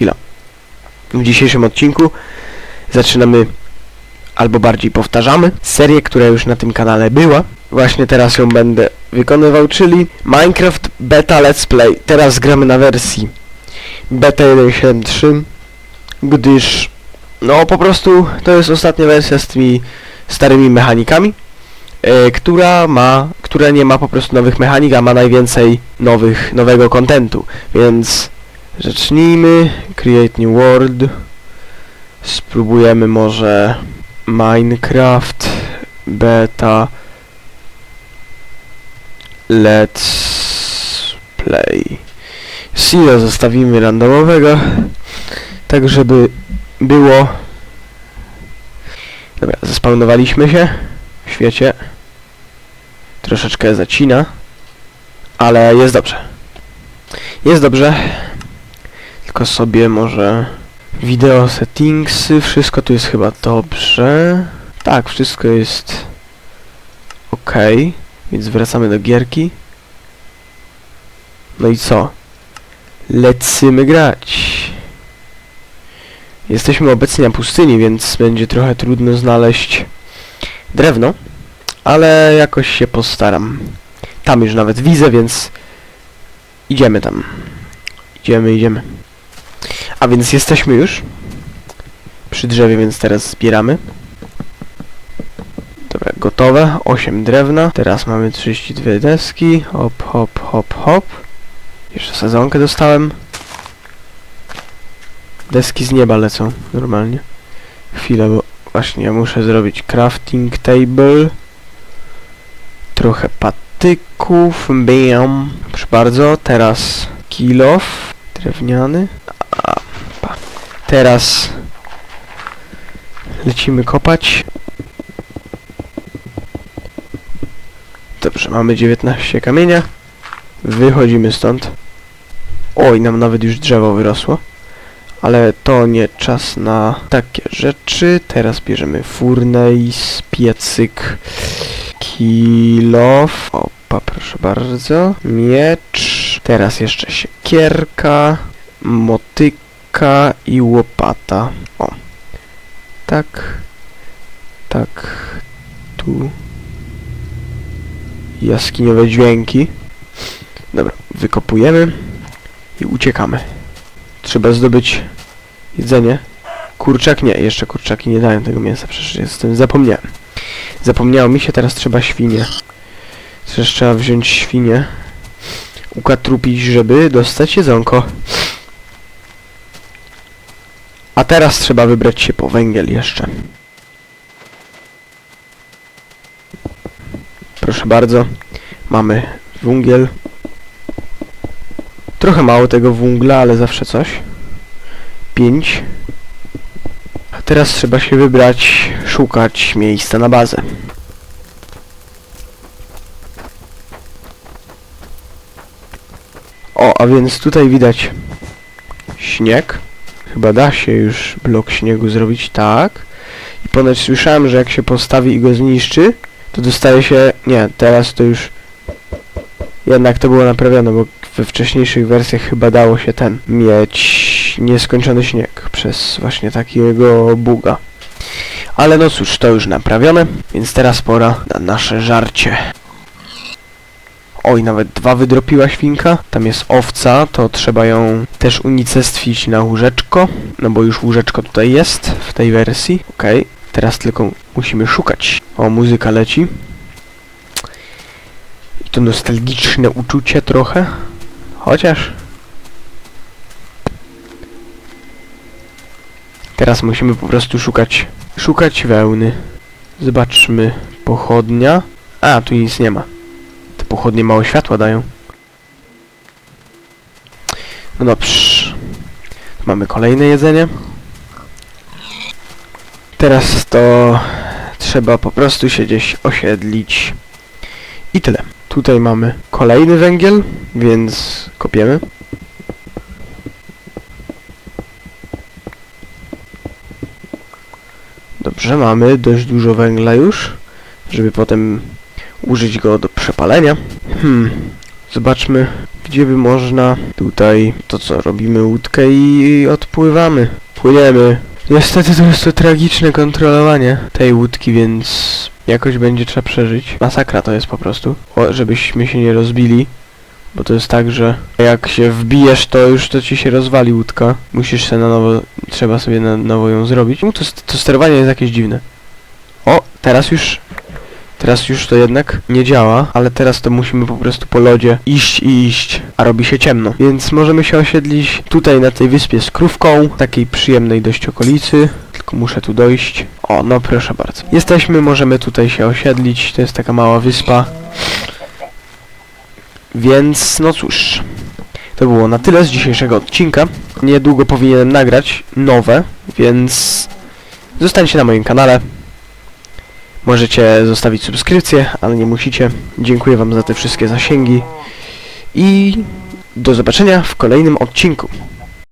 chwila. W dzisiejszym odcinku zaczynamy, albo bardziej powtarzamy, serię, która już na tym kanale była. Właśnie teraz ją będę wykonywał, czyli Minecraft Beta Let's Play. Teraz gramy na wersji Beta 1.7.3, gdyż no po prostu to jest ostatnia wersja z tymi starymi mechanikami, e, która ma, która nie ma po prostu nowych mechanik, a ma najwięcej nowych, nowego kontentu, więc zacznijmy, create new world, spróbujemy może Minecraft beta. Let's play. Sila zostawimy randomowego tak żeby było. Dobra, zespawnowaliśmy się w świecie. Troszeczkę zacina ale jest dobrze. Jest dobrze tylko sobie może video settingsy, wszystko tu jest chyba dobrze tak, wszystko jest ok więc wracamy do gierki no i co? Lecimy grać Jesteśmy obecnie na pustyni, więc będzie trochę trudno znaleźć drewno, ale jakoś się postaram. Tam już nawet widzę, więc idziemy tam. Idziemy, idziemy. A więc jesteśmy już przy drzewie, więc teraz zbieramy. Dobra, gotowe. 8 drewna. Teraz mamy 32 deski. Hop, hop, hop, hop. Jeszcze sezonkę dostałem. Deski z nieba lecą normalnie. Chwilę, bo właśnie ja muszę zrobić crafting table. Trochę patyków. Bam. Proszę bardzo. Teraz kilof drewniany. Teraz lecimy kopać. Dobrze, mamy 19 kamienia. Wychodzimy stąd. Oj, nam nawet już drzewo wyrosło. Ale to nie czas na takie rzeczy. Teraz bierzemy furnace, piecyk, kilof. Opa, proszę bardzo. Miecz. Teraz jeszcze siekierka, motyka i łopata. O. Tak. Tak. Tu. Jaskiniowe dźwięki. Dobra, wykopujemy i uciekamy. Trzeba zdobyć jedzenie. Kurczak nie, jeszcze kurczaki nie dają tego mięsa, przecież jestem, zapomniałem. Zapomniało mi się, teraz trzeba świnie. Teraz trzeba wziąć świnie, ukatrupić, żeby dostać jedzonko. A teraz trzeba wybrać się po węgiel jeszcze. Proszę bardzo, mamy węgiel. Trochę mało tego węgla, ale zawsze coś. 5. A teraz trzeba się wybrać, szukać miejsca na bazę. O, a więc tutaj widać śnieg. Chyba da się już blok śniegu zrobić tak. I ponoć słyszałem, że jak się postawi i go zniszczy, to dostaje się... Nie, teraz to już... Jednak to było naprawione, bo we wcześniejszych wersjach chyba dało się ten mieć nieskończony śnieg przez właśnie takiego buga. Ale no cóż, to już naprawione, więc teraz pora na nasze żarcie. Oj, nawet dwa wydropiła świnka. Tam jest owca, to trzeba ją też unicestwić na łóżeczko, no bo już łóżeczko tutaj jest w tej wersji. Okej, teraz tylko musimy szukać. O, muzyka leci. I to nostalgiczne uczucie trochę. Chociaż... Teraz musimy po prostu szukać... Szukać wełny. Zobaczmy. Pochodnia. A, tu nic nie ma. Pochodnie mało światła dają. No dobrze. Mamy kolejne jedzenie. Teraz to trzeba po prostu się gdzieś osiedlić. I tyle. Tutaj mamy kolejny węgiel, więc kopiemy. Dobrze, mamy dość dużo węgla już, żeby potem użyć go do przepalenia. Hmm, zobaczmy, gdzie by można tutaj to co robimy łódkę i odpływamy. Płyniemy. Niestety to jest to tragiczne kontrolowanie tej łódki, więc jakoś będzie trzeba przeżyć. Masakra to jest po prostu. O, żebyśmy się nie rozbili. Bo to jest tak, że jak się wbijesz, to już to ci się rozwali łódka. Musisz sobie na nowo, trzeba sobie na nowo ją zrobić. No to, to sterowanie jest jakieś dziwne. O, teraz już, teraz już to jednak nie działa, ale teraz to musimy po prostu po lodzie iść i iść, a robi się ciemno. Więc możemy się osiedlić tutaj na tej wyspie z krówką, takiej przyjemnej dość okolicy. Tylko muszę tu dojść. O, no proszę bardzo. Jesteśmy, możemy tutaj się osiedlić, to jest taka mała wyspa. Więc no cóż, to było na tyle z dzisiejszego odcinka. Niedługo powinienem nagrać nowe, więc zostańcie na moim kanale. Możecie zostawić subskrypcję, ale nie musicie. Dziękuję Wam za te wszystkie zasięgi i do zobaczenia w kolejnym odcinku.